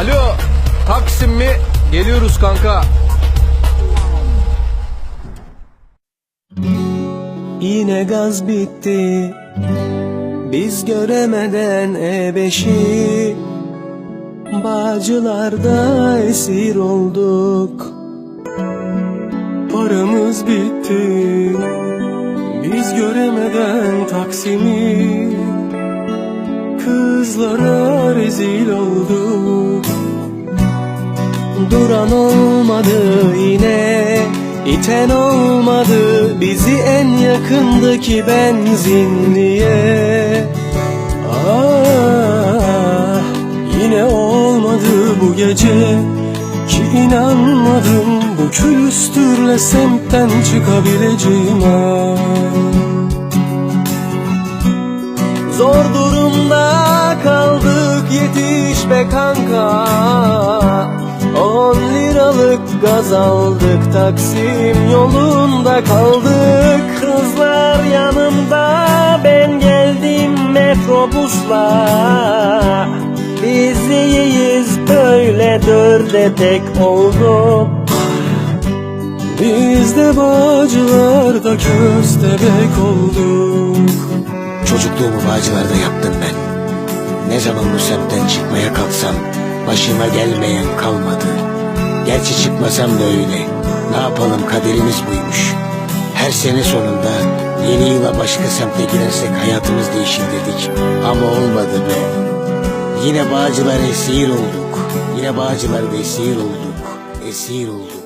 Alo Taksim mi? Geliyoruz kanka. Yine gaz bitti. Biz göremeden E5'i Bağcılarda esir olduk. Paramız bitti. Biz göremeden Taksim'i. Kızlara rezil olduk Duran olmadı yine iten olmadı bizi en yakındaki benzinliğe. Ah yine olmadı bu gece Ki inanmadım bu külüstürle semtten çıkabileceğime Zor durumda kaldık yetiş be kanka gaz aldık Taksim yolunda kaldık Kızlar yanımda ben geldim metrobusla Biz iyiyiz böyle dörde tek olduk Biz de bağcılarda köstebek olduk Çocukluğumu Bağcılar'da yaptım ben. Ne zaman bu semtten çıkmaya kalksam başıma gelmeyen kalmadı. Gerçi çıkmasam da öyle. Ne yapalım kaderimiz buymuş. Her sene sonunda yeni yıla başka semte girersek hayatımız değişir dedik. Ama olmadı be. Yine Bağcılar esir olduk. Yine Bağcılar'da esir olduk. Esir olduk.